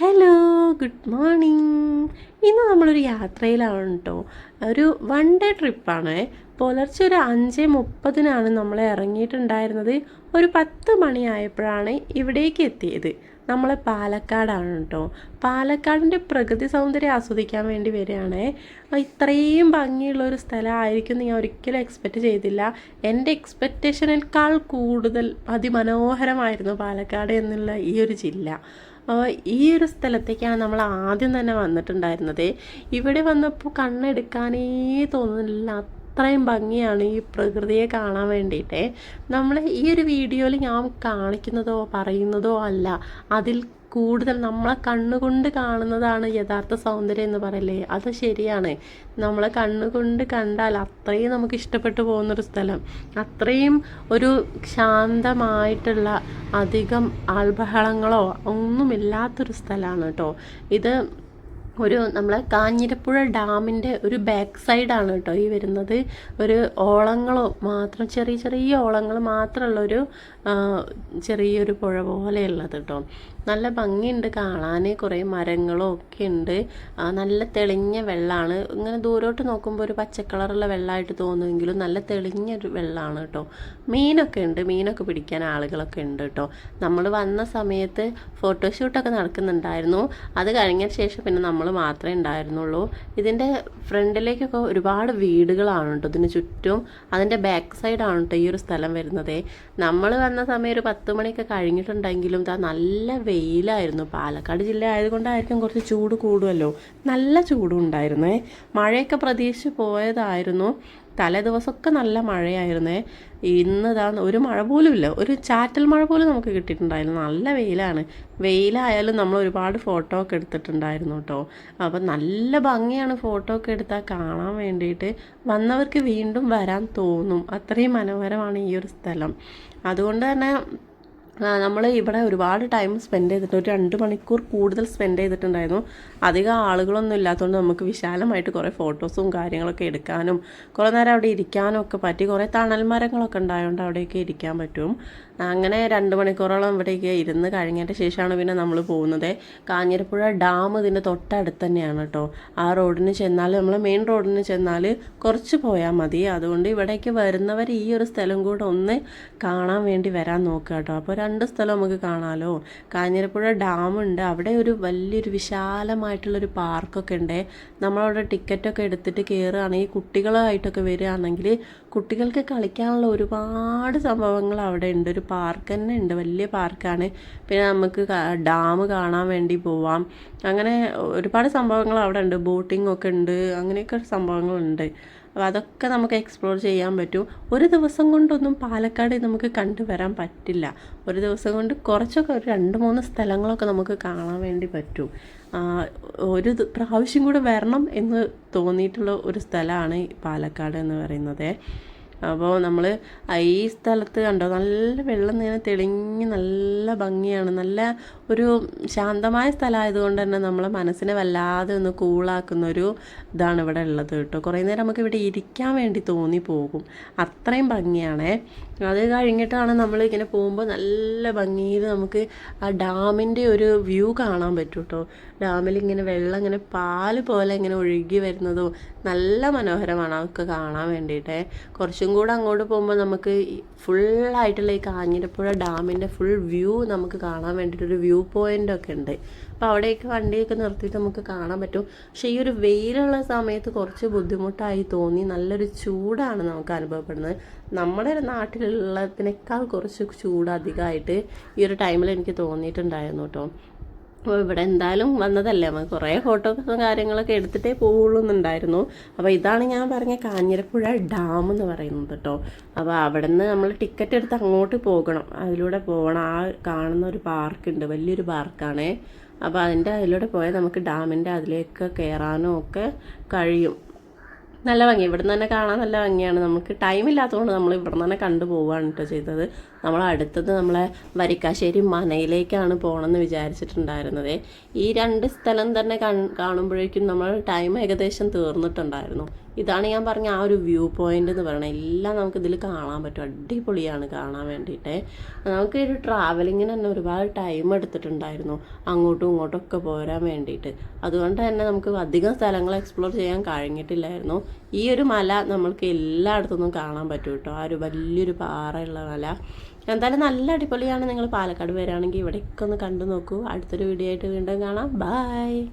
Hello good morning ഇന്ന് നമ്മളൊരു യാത്രയിലാണ് കേട്ടോ ഒരു വൺ ഡേ ട്രിപ്പാണ് പുലർച്ചെ ഒരു അഞ്ച് മുപ്പതിനാണ് നമ്മൾ ഇറങ്ങിയിട്ടുണ്ടായിരുന്നത്. ഒരു പത്ത് മണിയായപ്പോഴാണ് ഇവിടേക്ക് എത്തിയത്. നമ്മൾ പാലക്കാടാണ് കേട്ടോ പാലക്കാടിന്റെ പ്രകൃതി സൗന്ദര്യം ആസ്വദിക്കാൻ വേണ്ടി വരികയാണ്. ഇത്രയും ഭംഗിയുള്ള ഒരു സ്ഥലമായിരിക്കും ഞാൻ ഒരിക്കലും എക്സ്പെക്റ്റ് ചെയ്തില്ല. എന്റെ എക്സ്പെക്റ്റേഷനേക്കാൾ കൂടുതൽ അതിമനോഹരമായിരുന്നു പാലക്കാട് എന്നുള്ള ഈ ഒരു ജില്ല. ഈ ഒരു സ്ഥലത്തേക്കാണ് നമ്മൾ ആദ്യം തന്നെ വന്നിട്ടുണ്ടായിരുന്നത്. ഇവിടെ വന്നപ്പോൾ കണ്ണെടുക്കാനേ തോന്നുന്നില്ല. അത്രയും ഭംഗിയാണ് ഈ പ്രകൃതിയെ കാണാൻ വേണ്ടിയിട്ട്. നമ്മൾ ഈ ഒരു വീഡിയോയിൽ ഞാൻ കാണിക്കുന്നതോ പറയുന്നതോ അല്ല. അതിൽ കൂടുതൽ നമ്മളെ കണ്ണുകൊണ്ട് കാണുന്നതാണ് യഥാർത്ഥ സൗന്ദര്യം എന്ന് പറയല്ലേ? അത് ശരിയാണ്. നമ്മളെ കണ്ണുകൊണ്ട് കണ്ടാൽ അത്രയും നമുക്ക് ഇഷ്ടപ്പെട്ടു പോകുന്നൊരു സ്ഥലം. അത്രയും ഒരു ശാന്തമായിട്ടുള്ള അധികം ആൾബഹളങ്ങളോ ഒന്നുമില്ലാത്തൊരു സ്ഥലമാണ് കേട്ടോ ഇത് ഒരു നമ്മളെ കാഞ്ഞിരപ്പുഴ ഡാമിന്റെ ഒരു ബാക്ക് സൈഡാണ് കേട്ടോ ഈ വരുന്നത്. ഒരു ഓളങ്ങളോ മാത്രം ചെറിയ ചെറിയ ഓളങ്ങൾ മാത്രമുള്ളൊരു ചെറിയൊരു പുഴ പോലെയുള്ളത് കേട്ടോ. നല്ല ഭംഗിയുണ്ട് കാണാൻ. കുറേ മരങ്ങളും ഒക്കെ ഉണ്ട്. നല്ല തെളിഞ്ഞ വെള്ളമാണ് ഇങ്ങനെ ദൂരോട്ട് നോക്കുമ്പോൾ ഒരു പച്ച കളറുള്ള വെള്ളമായിട്ട് തോന്നുമെങ്കിലും നല്ല തെളിഞ്ഞൊരു വെള്ളമാണ് കേട്ടോ. മീനൊക്കെ ഉണ്ട്. മീനൊക്കെ പിടിക്കാൻ ആളുകളൊക്കെ ഉണ്ട് കേട്ടോ. നമ്മൾ വന്ന സമയത്ത് ഫോട്ടോഷൂട്ടൊക്കെ നടക്കുന്നുണ്ടായിരുന്നു. അത് കഴിഞ്ഞ ശേഷം പിന്നെ നമ്മൾ മാത്രമേ ഉണ്ടായിരുന്നുള്ളൂ. ഇതിന്റെ ഫ്രണ്ടിലേക്കൊക്കെ ഒരുപാട് വീടുകളാണ് കേട്ടോ. ഇതിന് ചുറ്റും അതിന്റെ ബാക്ക് സൈഡാണ് കേട്ടോ ഈ ഒരു സ്ഥലം വരുന്നത്. നമ്മൾ വന്ന സമയം ഒരു പത്ത് മണിയൊക്കെ കഴിഞ്ഞിട്ടുണ്ടെങ്കിലും ഇതാ നല്ല വെയിലായിരുന്നു. പാലക്കാട് ജില്ല ആയതുകൊണ്ടായിരിക്കും കുറച്ച് ചൂട് കൂടുമല്ലോ നല്ല ചൂടും ഉണ്ടായിരുന്നേ. മഴയൊക്കെ പ്രതീക്ഷിച്ച് പോയതായിരുന്നു. തലേ ദിവസമൊക്കെ നല്ല മഴയായിരുന്നേ. ഇന്ന് ഒരു മഴ പോലും ഇല്ല ഒരു ചാറ്റൽ മഴ പോലും നമുക്ക് കിട്ടിയിട്ടുണ്ടായിരുന്നു നല്ല വെയിലാണ്. വെയിലായാലും നമ്മൾ ഒരുപാട് ഫോട്ടോ ഒക്കെ എടുത്തിട്ടുണ്ടായിരുന്നു കേട്ടോ അപ്പം നല്ല ഭംഗിയാണ് ഫോട്ടോ ഒക്കെ എടുത്താൽ കാണാൻ വേണ്ടിയിട്ട്. വന്നവർക്ക് വീണ്ടും വരാൻ തോന്നും. അത്രയും മനോഹരമാണ് ഈ ഒരു സ്ഥലം. അതുകൊണ്ട് തന്നെ നമ്മൾ ഇവിടെ ഒരുപാട് ടൈം സ്പെൻഡ് ചെയ്തിട്ട് ഒരു രണ്ട് മണിക്കൂർ കൂടുതൽ സ്പെൻഡ് ചെയ്തിട്ടുണ്ടായിരുന്നു. അധികം ആളുകളൊന്നും ഇല്ലാത്തതുകൊണ്ട് നമുക്ക് വിശാലമായിട്ട് കുറേ ഫോട്ടോസും കാര്യങ്ങളൊക്കെ എടുക്കാനും കുറേ നേരം അവിടെ ഇരിക്കാനും ഒക്കെ പറ്റി. കുറേ തണൽ മരങ്ങളൊക്കെ ഉണ്ടായതുകൊണ്ട് അവിടെയൊക്കെ ഇരിക്കാൻ പറ്റും. അങ്ങനെ രണ്ട് മണിക്കൂറോളം ഇവിടേക്ക് ഇരുന്ന് കഴിഞ്ഞതിന്റെ ശേഷമാണ് പിന്നെ നമ്മൾ പോകുന്നത്. കാഞ്ഞിരപ്പുഴ ഡാം ഇതിന്റെ തൊട്ടടുത്ത് തന്നെയാണ് കേട്ടോ ആ റോഡിന് ചെന്നാൽ നമ്മൾ മെയിൻ റോഡിന് ചെന്നാൽ കുറച്ച് പോയാൽ മതി. അതുകൊണ്ട് ഇവിടേക്ക് വരുന്നവർ ഈ ഒരു സ്ഥലം കൂടെ ഒന്ന് കാണാൻ വേണ്ടി വരാൻ നോക്കുക കേട്ടോ അപ്പോൾ രണ്ട് സ്ഥലം നമുക്ക് കാണാമല്ലോ കാഞ്ഞിരപ്പുഴ ഡാമുണ്ട് അവിടെ ഒരു വലിയൊരു വിശാലമായിട്ടുള്ളൊരു പാർക്കൊക്കെ ഉണ്ട്. നമ്മളവിടെ ടിക്കറ്റൊക്കെ എടുത്തിട്ട് കയറുകയാണെങ്കിൽ കുട്ടികളായിട്ടൊക്കെ വരികയാണെങ്കിൽ കുട്ടികൾക്ക് കളിക്കാനുള്ള ഒരുപാട് സംഭവങ്ങൾ അവിടെ ഉണ്ട്. ഒരു പാർക്ക് തന്നെ ഉണ്ട്. വലിയ പാർക്കാണ് പിന്നെ നമുക്ക് ഡാം കാണാൻ വേണ്ടി പോവാം. അങ്ങനെ ഒരുപാട് സംഭവങ്ങൾ അവിടെ ഉണ്ട്. ബോട്ടിംഗ് ഒക്കെ ഉണ്ട്. അങ്ങനെയൊക്കെ സംഭവങ്ങളുണ്ട് അപ്പോൾ അതൊക്കെ നമുക്ക് എക്സ്പ്ലോർ ചെയ്യാൻ പറ്റും. ഒരു ദിവസം കൊണ്ടൊന്നും പാലക്കാട് നമുക്ക് കണ്ടുവരാൻ പറ്റില്ല. ഒരു ദിവസം കൊണ്ട് കുറച്ചൊക്കെ ഒരു രണ്ട് മൂന്ന് സ്ഥലങ്ങളൊക്കെ നമുക്ക് കാണാൻ വേണ്ടി പറ്റും. ഒരു പ്രാവശ്യം കൂടെ വരണം എന്ന് തോന്നിയിട്ടുള്ള ഒരു സ്ഥലമാണ് പാലക്കാട് എന്ന് പറയുന്നത്. അപ്പോൾ നമ്മൾ ഈ സ്ഥലത്ത് കണ്ടോ നല്ല വെള്ളം ഇങ്ങനെ തെളിഞ്ഞ് നല്ല ഭംഗിയാണ്. നല്ല ഒരു ശാന്തമായ സ്ഥലമായതുകൊണ്ട് തന്നെ നമ്മളെ മനസ്സിനെ വല്ലാതെ ഒന്ന് കൂളാക്കുന്ന ഒരു ഇതാണ് ഇവിടെ ഉള്ളത് കേട്ടോ. കുറേ നേരം നമുക്ക് ഇവിടെ ഇരിക്കാൻ വേണ്ടി തോന്നി പോകും അത്രയും ഭംഗിയാണേ. അത് കഴിഞ്ഞിട്ടാണ് നമ്മൾ ഇങ്ങനെ പോകുമ്പോൾ നല്ല ഭംഗിയിൽ നമുക്ക് ആ ഡാമിന്റെ ഒരു വ്യൂ കാണാൻ പറ്റും കേട്ടോ. ഡാമിൽ ഇങ്ങനെ വെള്ളം ഇങ്ങനെ പാൽ പോലെ ഇങ്ങനെ ഒഴുകി വരുന്നതോ നല്ല മനോഹരമാണ്. അതൊക്കെ കാണാൻ വേണ്ടിയിട്ട്. കുറച്ചും കൂടെ അങ്ങോട്ട് പോകുമ്പോൾ നമുക്ക് ഫുള്ളായിട്ടുള്ള ഈ കാഞ്ഞിരപ്പുഴ ഡാമിന്റെ ഫുൾ വ്യൂ നമുക്ക് കാണാൻ വേണ്ടിയിട്ടൊരു വ്യൂ പോയിന്റ് ഒക്കെ ഉണ്ട്. അപ്പോൾ അവിടെയൊക്കെ വണ്ടിയൊക്കെ നിർത്തിയിട്ട് നമുക്ക് കാണാൻ പറ്റും. പക്ഷേ ഈ ഒരു വെയിലുള്ള സമയത്ത് കുറച്ച് ബുദ്ധിമുട്ടായി തോന്നി. നല്ലൊരു ചൂടാണ് നമുക്ക് അനുഭവപ്പെടുന്നത്. നമ്മുടെ നാട്ടിലുള്ളതിനേക്കാൾ കുറച്ച് ചൂട് അധികമായിട്ട് ഈ ഒരു ടൈമിൽ എനിക്ക് തോന്നിയിട്ടുണ്ടായിരുന്നു കേട്ടോ അപ്പോൾ ഇവിടെ എന്തായാലും വന്നതല്ലേ. നമുക്ക് കുറേ ഫോട്ടോസും കാര്യങ്ങളൊക്കെ എടുത്തിട്ടേ പോകുള്ളൂ എന്നുണ്ടായിരുന്നു അപ്പോൾ ഇതാണ് ഞാൻ പറഞ്ഞ കാഞ്ഞിരപ്പുഴ ഡാം എന്ന് പറയുന്നത് കേട്ടോ. അപ്പോൾ അവിടെ നിന്ന് നമ്മൾ ടിക്കറ്റ് എടുത്ത് അങ്ങോട്ട് പോകണം. അതിലൂടെ പോകണം ആ കാണുന്ന ഒരു പാർക്കുണ്ട്. വലിയൊരു പാർക്കാണ്. അപ്പോൾ അതിന്റെ അതിലൂടെ പോയാൽ നമുക്ക് ഡാമിന്റെ അതിലേക്ക് കയറാനും ഒക്കെ കഴിയും. നല്ല ഭംഗി. ഇവിടെ നിന്ന് തന്നെ കാണാൻ നല്ല ഭംഗിയാണ്. നമുക്ക് ടൈം ഇല്ലാത്തതുകൊണ്ട് നമ്മൾ ഇവിടെ നിന്ന് തന്നെ കണ്ടു പോവുകയാണ് കേട്ടോ ചെയ്തത്. നമ്മൾ അടുത്തത് നമ്മളെ വരിക്കാശ്ശേരി മനയിലേക്കാണ് പോകണമെന്ന് വിചാരിച്ചിട്ടുണ്ടായിരുന്നത്. ഈ രണ്ട് സ്ഥലം തന്നെ കാണുമ്പോഴേക്കും നമ്മൾ ടൈം ഏകദേശം തീർന്നിട്ടുണ്ടായിരുന്നു. ഇതാണ് ഞാൻ പറഞ്ഞ ആ ഒരു വ്യൂ പോയിന്റ് എന്ന് പറയുന്നത് എല്ലാം നമുക്ക് ഇതിൽ കാണാൻ പറ്റും. അടിപൊളിയാണ് കാണാൻ വേണ്ടിയിട്ട്. നമുക്ക് ഒരു ട്രാവലിങ്ങിന് തന്നെ ഒരുപാട് ടൈം എടുത്തിട്ടുണ്ടായിരുന്നു. അങ്ങോട്ടും ഇങ്ങോട്ടും ഒക്കെ പോരാൻ വേണ്ടിയിട്ട്. അതുകൊണ്ട് തന്നെ നമുക്ക് അധികം സ്ഥലങ്ങൾ എക്സ്പ്ലോർ ചെയ്യാൻ കഴിഞ്ഞിട്ടില്ലായിരുന്നു. ഈ ഒരു മല നമ്മൾക്ക് എല്ലായിടത്തുനിന്നും കാണാൻ പറ്റും കേട്ടോ. ആ ഒരു വലിയൊരു പാറയുള്ള മല. എന്തായാലും നല്ല അടിപൊളിയാണ് നിങ്ങൾ പാലക്കാട് വരികയാണെങ്കിൽ ഇവിടെയൊക്കെ ഒന്ന് കണ്ടു നോക്കൂ. അടുത്തൊരു വീഡിയോ ആയിട്ട് വീണ്ടും കാണാം. ബൈ